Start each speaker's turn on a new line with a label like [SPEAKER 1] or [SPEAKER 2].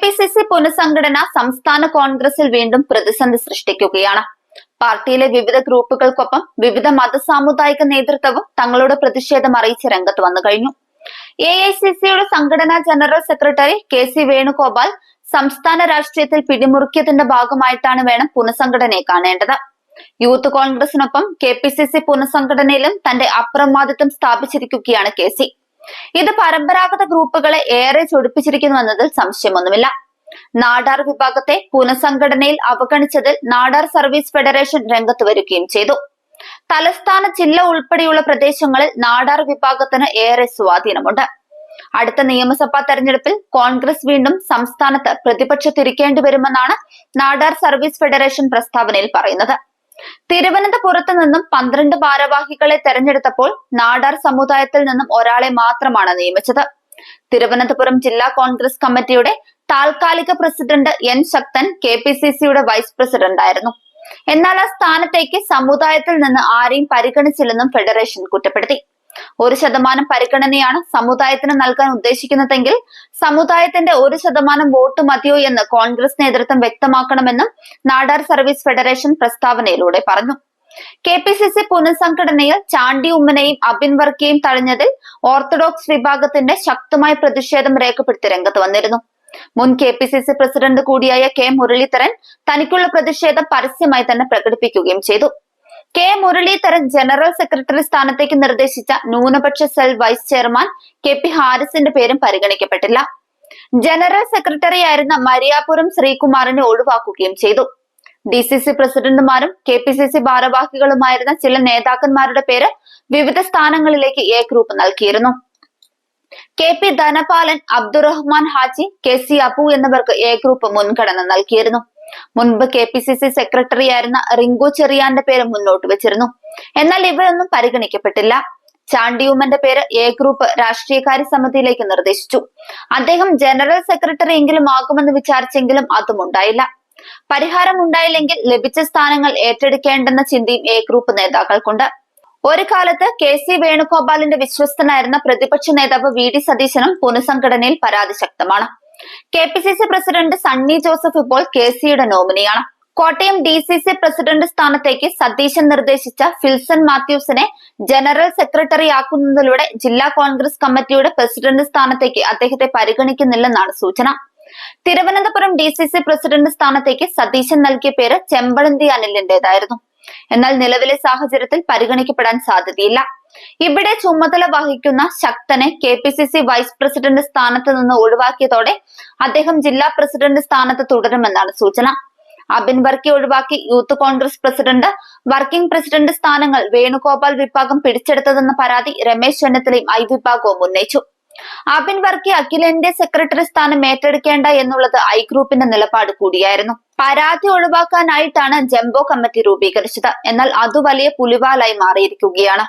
[SPEAKER 1] P C C പുനഃസംഘടന സംസ്ഥാന കോൺഗ്രസിൽ വീണ്ടും പ്രതിസന്ധി സൃഷ്ടിക്കുകയാണ്. പാർട്ടിയിലെ വിവിധ ഗ്രൂപ്പുകൾക്കൊപ്പം വിവിധ മത സാമുദായിക നേതൃത്വവും തങ്ങളുടെ പ്രതിഷേധം അറിയിച്ച് രംഗത്ത് വന്നു കഴിഞ്ഞു. എ ഐ സി സിയുടെ സംഘടനാ general secretary K C Venugopal സംസ്ഥാന രാഷ്ട്രീയത്തിൽ പിടിമുറുക്കിയതിന്റെ ഭാഗമായിട്ടാണ് വേണം പുനഃസംഘടനയെ കാണേണ്ടത്. യൂത്ത് കോൺഗ്രസിനൊപ്പം കെ പി സി സി പുനഃസംഘടനയിലും തന്റെ അപ്രമാദിത്വം സ്ഥാപിച്ചിരിക്കുകയാണ് കെ സി. ഇത് പരമ്പരാഗത ഗ്രൂപ്പുകളെ ഏറെ ചൊടിപ്പിച്ചിരിക്കുന്നു എന്നതിൽ സംശയമൊന്നുമില്ല. നാടാർ വിഭാഗത്തെ പുനഃസംഘടനയിൽ അവഗണിച്ചതിൽ നാടാർ സർവീസ് ഫെഡറേഷൻ രംഗത്ത് വരികയും ചെയ്തു. തലസ്ഥാന ജില്ല ഉൾപ്പെടെയുള്ള പ്രദേശങ്ങളിൽ നാടാർ വിഭാഗത്തിന് ഏറെ സ്വാധീനമുണ്ട്. അടുത്ത നിയമസഭാ തെരഞ്ഞെടുപ്പിൽ കോൺഗ്രസ് വീണ്ടും സംസ്ഥാനത്ത് പ്രതിപക്ഷത്തിരിക്കേണ്ടി വരുമെന്നാണ് നാടാർ സർവീസ് ഫെഡറേഷൻ പ്രസ്താവനയിൽ പറയുന്നത്. തിരുവനന്തപുരത്ത് നിന്നും പന്ത്രണ്ട് ഭാരവാഹികളെ തെരഞ്ഞെടുത്തപ്പോൾ നാടാർ സമുദായത്തിൽ നിന്നും ഒരാളെ മാത്രമാണ് നിയമിച്ചത്. തിരുവനന്തപുരം ജില്ലാ കോൺഗ്രസ് കമ്മിറ്റിയുടെ താൽക്കാലിക president N Sakthan K P C സിയുടെ വൈസ് പ്രസിഡന്റ് ആയിരുന്നു. എന്നാൽ ആ സ്ഥാനത്തേക്ക് സമുദായത്തിൽ നിന്ന് ആരെയും പരിഗണിച്ചില്ലെന്നും ഫെഡറേഷൻ കുറ്റപ്പെടുത്തി. ഒരു ശതമാനം പരിഗണനയാണ് സമുദായത്തിന് നൽകാൻ ഉദ്ദേശിക്കുന്നതെങ്കിൽ സമുദായത്തിന്റെ ഒരു ശതമാനം വോട്ട് മതിയോ എന്ന് കോൺഗ്രസ് നേതൃത്വം വ്യക്തമാക്കണമെന്നും നാടാർ സർവീസ് ഫെഡറേഷൻ പ്രസ്താവനയിലൂടെ പറഞ്ഞു. കെ പി സി സി പുനഃസംഘടനയിൽ ചാണ്ടി ഉമ്മനെയും അബിൻ വർക്കിയെയും തഴഞ്ഞതിൽ ഓർത്തഡോക്സ് വിഭാഗത്തിന്റെ ശക്തമായ പ്രതിഷേധം രേഖപ്പെടുത്തി രംഗത്ത് വന്നിരുന്നു. മുൻ K P C C president കൂടിയായ കെ മുരളീധരൻ തനിക്കുള്ള പ്രതിഷേധം പരസ്യമായി തന്നെ പ്രകടിപ്പിക്കുകയും ചെയ്തു. കെ മുരളീധരൻ ജനറൽ സെക്രട്ടറി സ്ഥാനത്തേക്ക് നിർദ്ദേശിച്ച ന്യൂനപക്ഷ cell vice chairman K P ഹാരിസിന്റെ പേരും പരിഗണിക്കപ്പെട്ടില്ല. ജനറൽ സെക്രട്ടറി ആയിരുന്ന മരിയാപുരം ശ്രീകുമാറിനെ ഒഴിവാക്കുകയും ചെയ്തു. ഡി സി സി പ്രസിഡന്റുമാരും കെ പി സി സി ഭാരവാഹികളുമായിരുന്ന ചില നേതാക്കന്മാരുടെ പേര് വിവിധ സ്ഥാനങ്ങളിലേക്ക് എ ഗ്രൂപ്പ് നൽകിയിരുന്നു. K P Dhanapalan Abdurahman Haji K C Appu എന്നിവർക്ക് എ ഗ്രൂപ്പ് മുൻഗണന നൽകിയിരുന്നു. മുൻപ് K P C C secretary ആയിരുന്ന റിങ്കു ചെറിയാന്റെ പേര് മുന്നോട്ട് വെച്ചിരുന്നു. എന്നാൽ ഇവരൊന്നും പരിഗണിക്കപ്പെട്ടില്ല. ചാണ്ടിയുമ്മന്റെ പേര് എ ഗ്രൂപ്പ് രാഷ്ട്രീയകാര്യ സമിതിയിലേക്ക് നിർദ്ദേശിച്ചു. അദ്ദേഹം ജനറൽ സെക്രട്ടറി എങ്കിലും ആകുമെന്ന് വിചാരിച്ചെങ്കിലും അതും ഉണ്ടായില്ല. പരിഹാരം ഉണ്ടായില്ലെങ്കിൽ ലഭിച്ച സ്ഥാനങ്ങൾ ഏറ്റെടുക്കേണ്ടെന്ന ചിന്തയും എ ഗ്രൂപ്പ് നേതാക്കൾക്കുണ്ട്. ഒരു കാലത്ത് കെ സി വേണുഗോപാലിന്റെ വിശ്വസ്തനായിരുന്ന പ്രതിപക്ഷ നേതാവ് വി ഡി സതീശനും പുനഃസംഘടനയിൽ പരാതി ശക്തമാണ്. K P C C president Sunny Joseph ഇപ്പോൾ കെ സിയുടെ നോമിനിയാണ് Kottayam D C C president സ്ഥാനത്തേക്ക് സതീശൻ നിർദ്ദേശിച്ച ഫിൽസൺ മാത്യൂസിനെ ജനറൽ സെക്രട്ടറി ആക്കുന്നതിലൂടെ ജില്ലാ കോൺഗ്രസ് കമ്മിറ്റിയുടെ പ്രസിഡന്റ് സ്ഥാനത്തേക്ക് അദ്ദേഹത്തെ പരിഗണിക്കുന്നില്ലെന്നാണ് സൂചന. Thiruvananthapuram D C C president സ്ഥാനത്തേക്ക് സതീശൻ നൽകിയ പേര് ചെമ്പഴന്തി അനിലിന്റേതായിരുന്നു എന്നാൽ നിലവിലെ സാഹചര്യത്തിൽ പരിഗണിക്കപ്പെടാൻ സാധ്യതയില്ല. ഇവിടെ ചുമതല വഹിക്കുന്ന ശക്തനെ K P C C vice president സ്ഥാനത്ത് നിന്ന് ഒഴിവാക്കിയതോടെ അദ്ദേഹം ജില്ലാ പ്രസിഡന്റ് സ്ഥാനത്ത് തുടരുമെന്നാണ് സൂചന. അബിൻ വർക്കി ഒഴിവാക്കി youth Congress president working president സ്ഥാനങ്ങൾ വേണുഗോപാൽ വിഭാഗം പിടിച്ചെടുത്തതെന്ന പരാതി രമേശ് ചെന്നിത്തലയും ഐ വിഭാഗവും ഉന്നയിച്ചു. അബിൻ വർക്കി അഖിലന്റെ സെക്രട്ടറി സ്ഥാനം ഏറ്റെടുക്കേണ്ട എന്നുള്ളത് ഐ ഗ്രൂപ്പിന്റെ നിലപാട് കൂടിയായിരുന്നു. പരാതി ഒഴിവാക്കാനായിട്ടാണ് ജംബോ കമ്മിറ്റി രൂപീകരിച്ചത്. എന്നാൽ അത് വലിയ പുലിവാലായി മാറിയിരിക്കുകയാണ്.